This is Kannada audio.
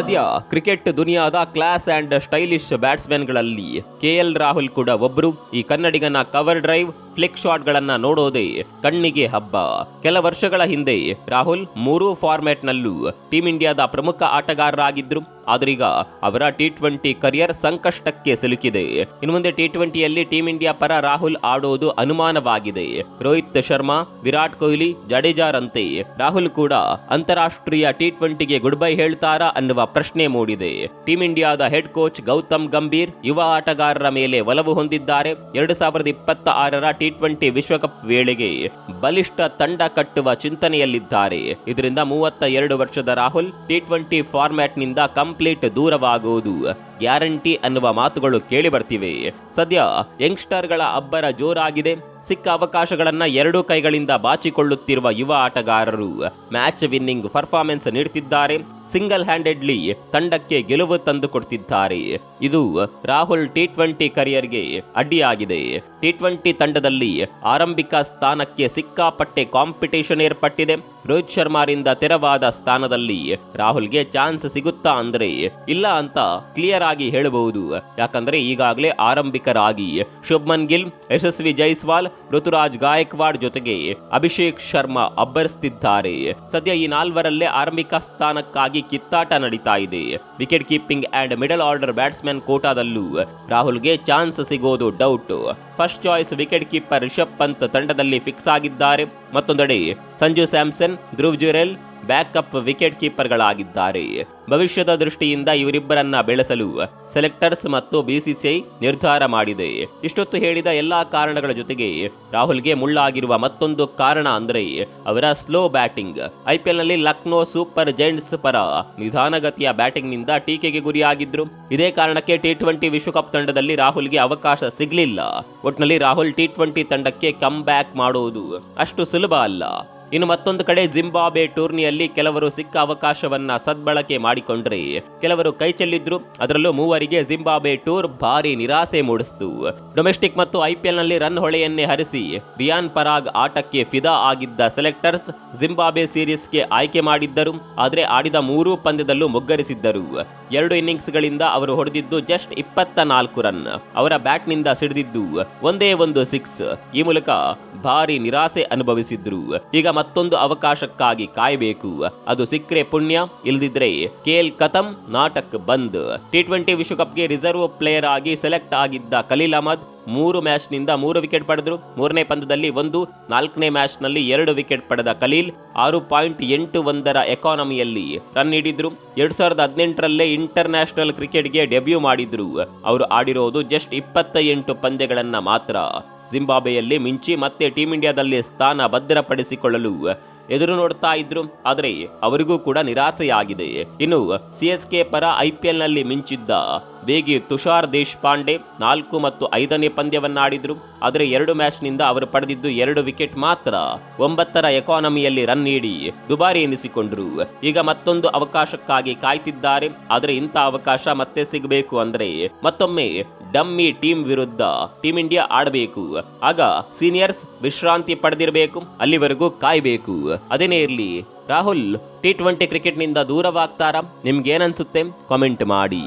ಸದ್ಯ ಕ್ರಿಕೆಟ್ ದುನಿಯಾದ ಕ್ಲಾಸ್ ಅಂಡ್ ಸ್ಟೈಲಿಶ್ ಬ್ಯಾಟ್ಸ್ಮನ್ಗಳಲ್ಲಿ ಕೆಎಲ್ ರಾಹುಲ್ ಕೂಡ ಒಬ್ರು. ಈ ಕನ್ನಡಿಗನ ಕವರ್ ಡ್ರೈವ್ ಫ್ಲಿಕ್ ಶಾಟ್ಗಳನ್ನು ನೋಡೋದೇ ಕಣ್ಣಿಗೆ ಹಬ್ಬ. ಕೆಲ ವರ್ಷಗಳ ಹಿಂದೆ ರಾಹುಲ್ ಮೂರೂ ಫಾರ್ಮ್ಯಾಟ್ನಲ್ಲೂ ಟೀಂ ಇಂಡಿಯಾದ ಪ್ರಮುಖ ಆಟಗಾರರಾಗಿದ್ರು. ಆದ್ರೀಗ ಅವರ ಟಿ ಟ್ವೆಂಟಿ ಕರಿಯರ್ ಸಂಕಷ್ಟಕ್ಕೆ ಸಿಲುಕಿದೆ. ಇನ್ನು ಮುಂದೆ ಟಿ ಟ್ವೆಂಟಿಯಲ್ಲಿ ಟೀಂ ಇಂಡಿಯಾ ಪರ ರಾಹುಲ್ ಆಡೋದು ಅನುಮಾನವಾಗಿದೆ. ರೋಹಿತ್ ಶರ್ಮಾ, ವಿರಾಟ್ ಕೊಹ್ಲಿ, ಜಡೇಜಾರಂತೆ ರಾಹುಲ್ ಕೂಡ ಅಂತಾರಾಷ್ಟ್ರೀಯ ಟಿ ಟ್ವೆಂಟಿಗೆ ಗುಡ್ ಬೈ ಹೇಳ್ತಾರಾ ಅನ್ನುವ ಪ್ರಶ್ನೆ ಮೂಡಿದೆ. ಟೀಂ ಇಂಡಿಯಾದ ಹೆಡ್ ಕೋಚ್ ಗೌತಮ್ ಗಂಭೀರ್ ಯುವ ಆಟಗಾರರ ಮೇಲೆ ಒಲವು ಹೊಂದಿದ್ದಾರೆ. ಎರಡು ಸಾವಿರದ ಇಪ್ಪತ್ತ ಆರರ ಟಿ ಟ್ವೆಂಟಿ ವಿಶ್ವಕಪ್ ವೇಳೆಗೆ ಬಲಿಷ್ಠ ತಂಡ ಕಟ್ಟುವ ಚಿಂತನೆಯಲ್ಲಿದ್ದಾರೆ. ಇದರಿಂದ ಮೂವತ್ತ ಎರಡು ವರ್ಷದ ರಾಹುಲ್ ಟಿ ಟ್ವೆಂಟಿ ಫಾರ್ಮ್ಯಾಟ್ನಿಂದ ಕಂಪ್ಲೀಟ್ ದೂರವಾಗುವುದು. ಗ್ಯಾರಂಟಿ ಅನ್ನುವ ಮಾತುಗಳು ಕೇಳಿ ಬರ್ತಿವೆ. ಸದ್ಯ ಯಂಗ್ಸ್ಟರ್ಗಳ ಅಬ್ಬರ ಜೋರಾಗಿದೆ. ಸಿಕ್ಕ ಅವಕಾಶಗಳನ್ನ ಎರಡೂ ಕೈಗಳಿಂದ ಬಾಚಿಕೊಳ್ಳುತ್ತಿರುವ ಯುವ ಆಟಗಾರರು ಮ್ಯಾಚ್ ವಿನ್ನಿಂಗ್ ಪರ್ಫಾರ್ಮೆನ್ಸ್ ನೀಡುತ್ತಿದ್ದಾರೆ ಸಿಂಗಲ್ ಹ್ಯಾಂಡೆಡ್ಲಿ ತಂಡಕ್ಕೆ ಗೆಲುವು ತಂದು ಕೊಡ್ತಿದ್ದಾರೆ. ಇದು ರಾಹುಲ್ ಟಿ ಟ್ವೆಂಟಿ ಕರಿಯರ್ಗೆ ಅಡ್ಡಿಯಾಗಿದೆ. ಟಿ ಟ್ವೆಂಟಿ ತಂಡದಲ್ಲಿ ಆರಂಭಿಕ ಸ್ಥಾನಕ್ಕೆ ಸಿಕ್ಕಾಪಟ್ಟೆ ಕಾಂಪಿಟೇಷನ್ ಏರ್ಪಟ್ಟಿದೆ. ರೋಹಿತ್ ಶರ್ಮಾರಿಂದ ತೆರವಾದ ಸ್ಥಾನದಲ್ಲಿ ರಾಹುಲ್ಗೆ ಚಾನ್ಸ್ ಸಿಗುತ್ತಾ ಅಂದ್ರೆ ಇಲ್ಲ ಅಂತ ಕ್ಲಿಯರ್ ಆಗಿ ಹೇಳಬಹುದು. ಯಾಕಂದ್ರೆ ಈಗಾಗಲೇ ಆರಂಭಿಕರಾಗಿ ಶುಭ್ಮನ್ ಗಿಲ್, ಯಶಸ್ವಿ ಜೈಸ್ವಾಲ್, ಋತುರಾಜ್ ಗಾಯಕ್ವಾಡ್ ಜೊತೆಗೆ ಅಭಿಷೇಕ್ ಶರ್ಮಾ ಅಬ್ಬರಿಸುತ್ತಿದ್ದಾರೆ ಸದ್ಯ ಈ ನಾಲ್ವರಲ್ಲೇ ಆರಂಭಿಕ ಸ್ಥಾನಕ್ಕಾಗಿ ಕಿತ್ತಾಟ ನಡೀತಾ ಇದೆ. Wicket keeping and middle order batsman ಕೋಟಾದಲ್ಲೂ ರಾಹುಲ್ಗೆ ಚಾನ್ಸ್ ಸಿಗೋದು doubt. First choice wicket keeper Rishabh Pant ತಂಡದಲ್ಲಿ ಫಿಕ್ಸ್ ಆಗಿದ್ದಾರೆ. ಮತ್ತೊಂದೆಡೆ Sanju Samson, Dhruv Jurel backup wicket ಕೀಪರ್ಗಳಾಗಿದ್ದಾರೆ. ಭವಿಷ್ಯದ ದೃಷ್ಟಿಯಿಂದ ಇವರಿಬ್ಬರನ್ನ ಬೆಳೆಸಲು ಸೆಲೆಕ್ಟರ್ಸ್ ಮತ್ತು ಬಿಸಿಸಿಐ ನಿರ್ಧಾರ ಮಾಡಿದೆ. ಇಷ್ಟೊತ್ತು ಹೇಳಿದ ಎಲ್ಲಾ ಕಾರಣಗಳ ಜೊತೆಗೆ ರಾಹುಲ್ಗೆ ಮುಳ್ಳಾಗಿರುವ ಮತ್ತೊಂದು ಕಾರಣ ಅಂದ್ರೆ ಅವರ ಸ್ಲೋ ಬ್ಯಾಟಿಂಗ್. ಐಪಿಎಲ್ನಲ್ಲಿ ಲಕ್ನೋ ಸೂಪರ್ ಜೈಂಟ್ಸ್ ಪರ ನಿಧಾನಗತಿಯ ಬ್ಯಾಟಿಂಗ್ನಿಂದ ಟೀಕೆಗೆ ಗುರಿಯಾಗಿದ್ರು. ಇದೇ ಕಾರಣಕ್ಕೆ ಟಿ ಟ್ವೆಂಟಿ ವಿಶ್ವಕಪ್ ತಂಡದಲ್ಲಿ ರಾಹುಲ್ಗೆ ಅವಕಾಶ ಸಿಗಲಿಲ್ಲ. ಒಟ್ನಲ್ಲಿ ರಾಹುಲ್ ಟಿ ಟ್ವೆಂಟಿ ತಂಡಕ್ಕೆ ಕಮ್ ಬ್ಯಾಕ್ ಮಾಡುವುದು ಅಷ್ಟು ಸುಲಭ ಅಲ್ಲ. ಇನ್ನು ಮತ್ತೊಂದು ಕಡೆ ಜಿಂಬಾಬೆ ಟೂರ್ನಿಯಲ್ಲಿ ಕೆಲವರು ಸಿಕ್ಕ ಅವಕಾಶವನ್ನ ಸದ್ಬಳಕೆ ಮಾಡಿಕೊಂಡ್ರಿ. ಕೆಲವರು ಕೈ ಚೆಲ್ಲಿದ್ರು, ಅದರಲ್ಲೂ ಮೂವರಿಗೆ ಜಿಂಬಾಬೆ ಟೂರ್ ಭಾರಿ ನಿರಾಸೆ ಮೂಡಿಸ್ತು. ಡೊಮೆಸ್ಟಿಕ್ ಮತ್ತು ಐಪಿಎಲ್ನಲ್ಲಿ ರನ್ ಹೊಳೆಯನ್ನೇ ಹರಿಸಿ, ರಿಯಾನ್ ಪರಾಗ್ ಆಟಕ್ಕೆ ಫಿದಾ ಆಗಿದ್ದ ಸೆಲೆಕ್ಟರ್ಸ್ ಜಿಂಬಾಬೆ ಸೀರೀಸ್ಗೆ ಆಯ್ಕೆ ಮಾಡಿದ್ದರು, ಆದರೆ ಆಡಿದ ಮೂರೂ ಪಂದ್ಯದಲ್ಲೂ ಮುಗ್ಗರಿಸಿದ್ದರು. ಎರಡು ಇನ್ನಿಂಗ್ಸ್ಗಳಿಂದ ಅವರು ಹೊಡೆದಿದ್ದು ಜಸ್ಟ್ ಇಪ್ಪತ್ತ ನಾಲ್ಕು ರನ್. ಅವರ ಬ್ಯಾಟ್ನಿಂದ ಸಿಡಿದಿದ್ದು ಒಂದೇ ಒಂದು ಸಿಕ್ಸ್. ಈ ಮೂಲಕ ಭಾರಿ ನಿರಾಸೆ ಅನುಭವಿಸಿದ್ರು. ಈಗ ಮತ್ತೊಂದು ಅವಕಾಶಕ್ಕಾಗಿ ಕಾಯಬೇಕು. ಅದು ಸಿಕ್ಕ್ರೆ ಪುಣ್ಯ, ಇಲ್ದಿದ್ರೆ ಕೇಲ್ ಕತಂ ನಾಟಕ್ ಬಂದ್. ಟಿ ಟ್ವೆಂಟಿ ವಿಶ್ವಕಪ್ಗೆ ರಿಸರ್ವ್ ಪ್ಲೇಯರ್ ಆಗಿ ಸೆಲೆಕ್ಟ್ ಆಗಿದ್ದ ಖಲೀಲ್ ಅಹಮದ್ ಮೂರು ಮ್ಯಾಚ್ನಿಂದ ಮೂರು ವಿಕೆಟ್ ಪಡೆದ್ರು. ಮೂರನೇ ಪಂದ್ಯದಲ್ಲಿ ಒಂದು, ನಾಲ್ಕನೇ ಮ್ಯಾಚ್ನಲ್ಲಿ ಎರಡು ವಿಕೆಟ್ ಪಡೆದ ಖಲೀಲ್ ಆರು ಪಾಯಿಂಟ್ ಎಂಟು ಒಂದರ ಎಕಾನಮಿಯಲ್ಲಿ ರನ್ ನೀಡಿದ್ರು. ಎರಡ್ ಸಾವಿರದ ಹದಿನೆಂಟರಲ್ಲೇ ಇಂಟರ್ ನ್ಯಾಷನಲ್ ಕ್ರಿಕೆಟ್ಗೆ ಡೆಬ್ಯೂ ಮಾಡಿದ್ರು. ಅವರು ಆಡಿರೋದು ಜಸ್ಟ್ ಇಪ್ಪತ್ತ ಎಂಟು ಪಂದ್ಯಗಳನ್ನ ಮಾತ್ರ. ಜಿಂಬಾಬೆಯಲ್ಲಿ ಮಿಂಚಿ ಮತ್ತೆ ಟೀಂ ಇಂಡಿಯಾದಲ್ಲಿ ಸ್ಥಾನ ಭದ್ರಪಡಿಸಿಕೊಳ್ಳಲು ಎದುರು ನೋಡ್ತಾ ಇದ್ರು. ಆದರೆ ಅವರಿಗೂ ಕೂಡ ನಿರಾಸೆಯಾಗಿದೆ. ಇನ್ನು ಸಿಎಸ್ಕೆ ಪರ ಐಪಿಎಲ್ನಲ್ಲಿ ಮಿಂಚಿದ್ದ ವೇಗಿ ತುಷಾರ್ ದೇಶಪಾಂಡೆ ನಾಲ್ಕು ಮತ್ತು ಐದನೇ ಪಂದ್ಯವನ್ನಾಡಿದರು. ಆದರೆ ಎರಡು ಮ್ಯಾಚ್ನಿಂದ ಅವರು ಪಡೆದಿದ್ದು ಎರಡು ವಿಕೆಟ್ ಮಾತ್ರ. ಒಂಬತ್ತರ ಎಕಾನಮಿಯಲ್ಲಿ ರನ್ ನೀಡಿ ದುಬಾರಿ ಎನಿಸಿಕೊಂಡರು. ಈಗ ಮತ್ತೊಂದು ಅವಕಾಶಕ್ಕಾಗಿ ಕಾಯ್ತಿದ್ದಾರೆ. ಆದರೆ ಇಂಥ ಅವಕಾಶ ಮತ್ತೆ ಸಿಗಬೇಕು ಅಂದ್ರೆ ಮತ್ತೊಮ್ಮೆ ಡಮ್ಮಿ ಟೀಮ್ ವಿರುದ್ಧ ಟೀಮ್ ಇಂಡಿಯಾ ಆಡಬೇಕು. ಆಗ ಸೀನಿಯರ್ಸ್ ವಿಶ್ರಾಂತಿ ಪಡೆದಿರಬೇಕು, ಅಲ್ಲಿವರೆಗೂ ಕಾಯಬೇಕು. ಅದೇನೇ ಇರಲಿ, ರಾಹುಲ್ ಟಿ ಟ್ವೆಂಟಿ ಕ್ರಿಕೆಟ್ನಿಂದ ದೂರವಾಗ್ತಾರಾ? ನಿಮ್ಗೇನನ್ಸುತ್ತೆ? ಕಾಮೆಂಟ್ ಮಾಡಿ.